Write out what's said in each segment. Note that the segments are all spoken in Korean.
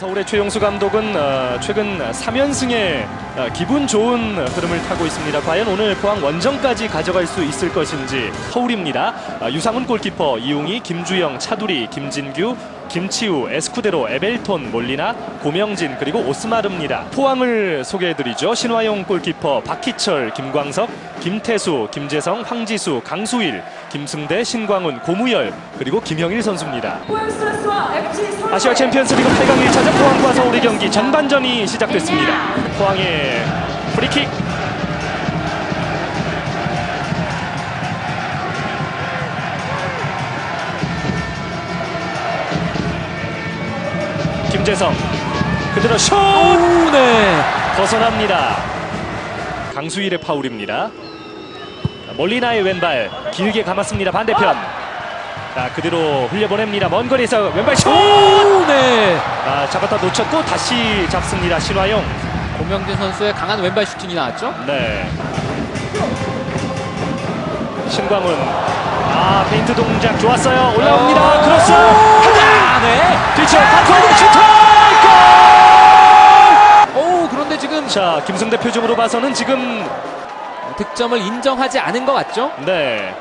서울의 최용수 감독은 어, 최근 3연승에 어, 기분 좋은 흐름을 타고 있습니다. 과연 오늘 포항 원정까지 가져갈 수 있을 것인지 서울입니다. 아, 유상훈 골키퍼, 이웅희, 김주영, 차두리, 김진규, 김치우, 에스쿠데로, 에벨톤, 몰리나, 고명진 그리고 오스마르입니다. 포항을 소개해드리죠. 신화용 골키퍼, 박희철, 김광석, 김태수, 김재성, 황지수, 강수일, 김승대, 신광훈, 고무열 그리고 김영일 선수입니다. 아시아 챔피언스리그 8강 1차전 포항과 서울의 경기 전반전이 시작됐습니다. 포항의 프리킥 김재성 그대로 슛 네. 벗어납니다. 강수일의 파울입니다. 몰리나의 왼발 길게 감았습니다. 반대편. 자 그대로 흘려보냅니다. 먼 거리에서 왼발 슛! 오, 네. 아, 잡았다 놓쳤고 다시 잡습니다. 신화용. 고명진 선수의 강한 왼발 슈팅이 나왔죠. 네. 신광훈. 아 페인트 동작 좋았어요. 올라옵니다. 어. 크로스. 아, 네. 뒤쪽 바꿔 슈팅. 오, 그런데 지금 골! 자 김승대 표정으로 봐서는 지금 득점을 인정하지 않은 것 같죠? 네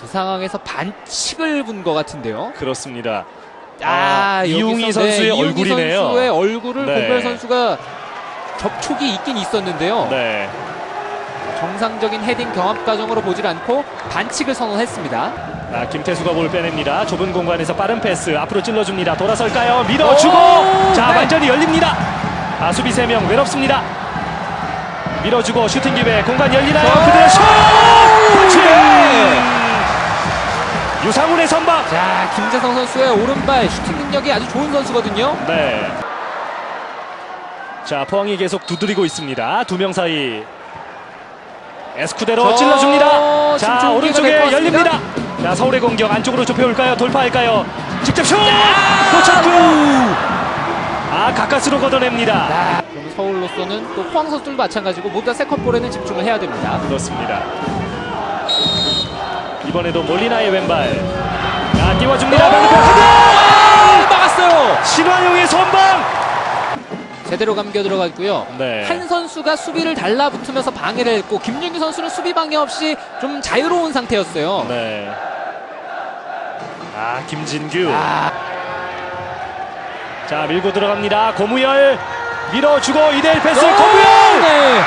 그 상황에서 반칙을 분것 같은데요. 그렇습니다. 아, 아, 이웅희 선수의 이웅희 얼굴이네요. 선수의 얼굴을 네. 고별 선수가 접촉이 있긴 있었는데요. 네. 정상적인 헤딩 경합 과정으로 보질 않고 반칙을 선언했습니다. 아, 김태수가 볼 빼냅니다. 좁은 공간에서 빠른 패스 앞으로 찔러줍니다. 돌아설까요? 밀어주고 오, 자 네. 완전히 열립니다. 아 수비 3명 외롭습니다. 밀어주고 슈팅 기회 공간 열리나요? 오, 그대로 슛! 터치! 네. 유상훈의 선방. 자, 김재성 선수의 오른발 슈팅 능력이 아주 좋은 선수거든요. 네. 자 포항이 계속 두드리고 있습니다. 두 명 사이 에스쿠데로 저- 찔러줍니다. 자 오른쪽에 열립니다. 자 서울의 공격 안쪽으로 좁혀올까요? 돌파할까요? 직접 슛! 아, 놓쳤고 아 가까스로 걷어냅니다. 아, 그럼 서울로서는 또 포항 선수들도 마찬가지고 모두 다 세컨볼에는 집중을 해야 됩니다. 그렇습니다. 이번에도 몰리나의 왼발. 자 띄워줍니다. 반대편 헤더! 아, 막았어요. 신화용의 선방. 제대로 감겨 들어갔고요. 네. 한 선수가 수비를 달라붙으면서 방해를 했고 김윤기 선수는 수비 방해 없이 좀 자유로운 상태였어요. 네. 아 김진규. 아, 자 밀고 들어갑니다. 고무열 밀어주고 2대1 패스. 오, 고무열. 네.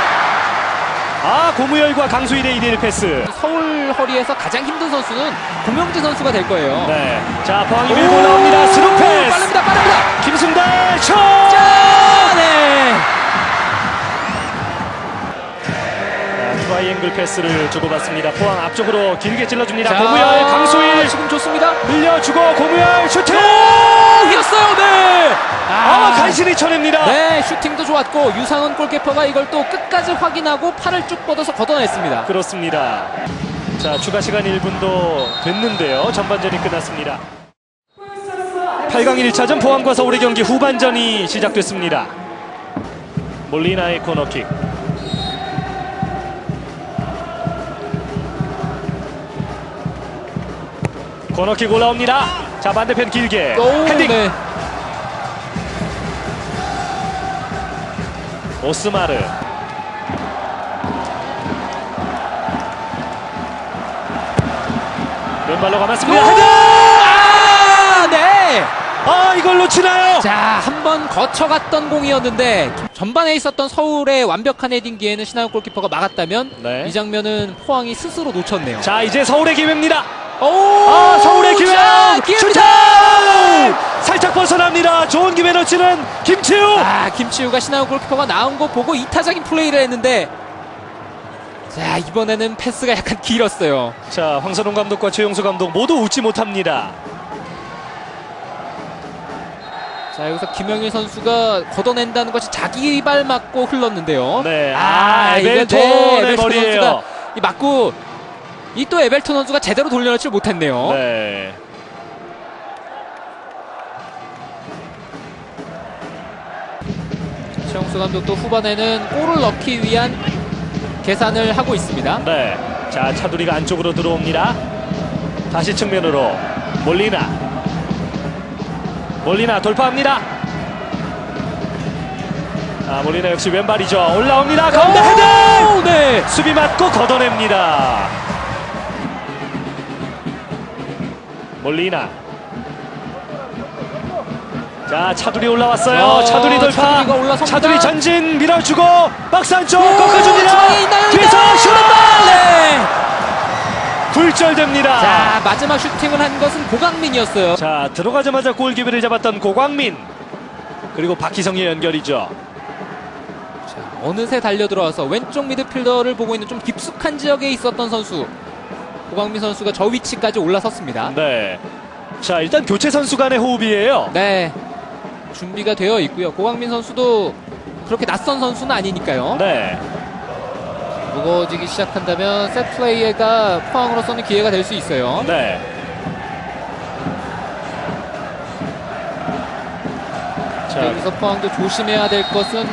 아 고무열과 강수일의 2대1 패스. 서울 허리에서 가장 힘든 선수는 고명재 선수가 될 거예요. 네. 자 포항이 밀고 나옵니다. 스루 오, 패스. 빠릅니다, 빠릅니다. 김승대 슛. 자, 자, 트라이앵글 패스를 주고받습니다. 포항 앞쪽으로 길게 찔러줍니다. 자, 고무열 강수일 지금 좋습니다. 밀려주고 고무열 슈팅. 이겼어요, 네. 아 간신히 쳐냅니다. 네, 슈팅도 좋았고 유상훈 골키퍼가 이걸 또 끝까지 확인하고 팔을 쭉 뻗어서 걷어냈습니다. 그렇습니다. 자 추가 시간 1분도 됐는데요. 전반전이 끝났습니다. 8강 1차전 포항과 서울의 경기 후반전이 시작됐습니다. 몰리나의 코너킥. 코너킥 올라옵니다. 자 반대편 길게 오, 헤딩. 네. 오스마르. 왼발로 감았습니다. 헤딩! 아, 네. 아 이걸 놓치나요? 자, 한 번 거쳐갔던 공이었는데 전반에 있었던 서울의 완벽한 헤딩기에는 신하영 골키퍼가 막았다면 네. 이 장면은 포항이 스스로 놓쳤네요. 자 이제 서울의 기회입니다. 오, 아 서울의 기회. 자, 기회입니다. 슈팅! 살짝 벗어납니다. 좋은 기회 놓치는 김치우. 아, 김치우가 신하영 골키퍼가 나온 거 보고 이타적인 플레이를 했는데 자, 이번에는 패스가 약간 길었어요. 자 황선홍 감독과 최용수 감독 모두 웃지 못합니다. 자, 여기서 김영일 선수가 걷어낸다는 것이 자기 발 맞고 흘렀는데요. 네. 아, 이거 에벨톤의 에벨톤 머리예요. 선수가 이 맞고 이 또 에벨톤 선수가 제대로 돌려놓지 못했네요. 네. 최영수 감독도 후반에는 골을 넣기 위한 계산을 하고 있습니다. 네. 자 차두리가 안쪽으로 들어옵니다. 다시 측면으로 몰리나. 몰리나 돌파합니다. 아, 몰리나 역시 왼발이죠. 올라옵니다. 가운데 헤딩! 오, 네. 수비 맞고 걷어냅니다. 몰리나. 자, 차두리 올라왔어요. 어, 차두리 돌파. 차두리 전진 밀어주고 박스 안쪽 오, 꺾어줍니다. 뒤에서 있나요? 슛! 네. 굴절됩니다. 자, 마지막 슈팅을 한 것은 고강민이었어요. 자, 들어가자마자 골기비를 잡았던 고광민. 그리고 박희성의 연결이죠. 자, 어느새 달려 들어와서 왼쪽 미드필더를 보고 있는 좀 깊숙한 지역에 있었던 선수. 고강민 선수가 저 위치까지 올라섰습니다. 네. 자, 일단 교체 선수 간의 호흡이에요. 네. 준비가 되어 있고요. 고강민 선수도 그렇게 낯선 선수는 아니니까요. 네. 무거워지기 시작한다면 셋 플레이가 포항으로 서는 기회가 될 수 있어요. 네. 자, 여기서 포항도 조심해야 될 것은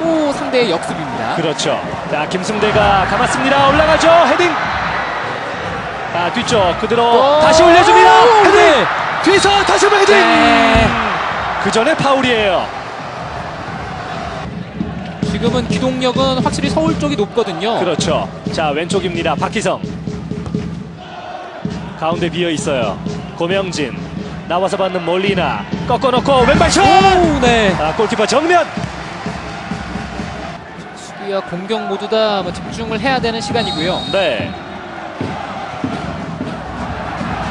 또 상대의 역습입니다. 그렇죠. 자, 김승대가 감았습니다. 올라가죠. 헤딩. 아, 뒤쪽 그대로 오, 다시 올려줍니다. 헤딩. 네. 뒤에서 다시 한번 헤딩. 네. 그 전에 파울이에요. 지금은 기동력은 확실히 서울 쪽이 높거든요. 그렇죠. 자, 왼쪽입니다. 박희성. 가운데 비어 있어요. 고명진. 나와서 받는 몰리나. 꺾어놓고 왼발 슛. 오, 네. 아, 골키퍼 정면. 수비와 공격 모두 다뭐 집중을 해야 되는 시간이고요. 네.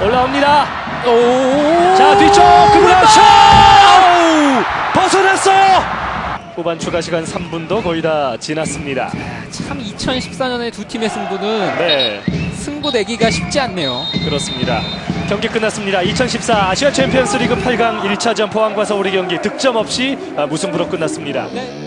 올라옵니다. 오. 자 뒤쪽 그브라 왼발! 슛 벗어났어요 후반 추가 시간 3분도 거의 다 지났습니다 참 2014년의 두 팀의 승부는 네 승부 내기가 쉽지 않네요. 그렇습니다 경기 끝났습니다 2014 아시아 챔피언스 리그 8강 1차전 포항과 서울의 경기 득점 없이 아, 무승부로 끝났습니다 네.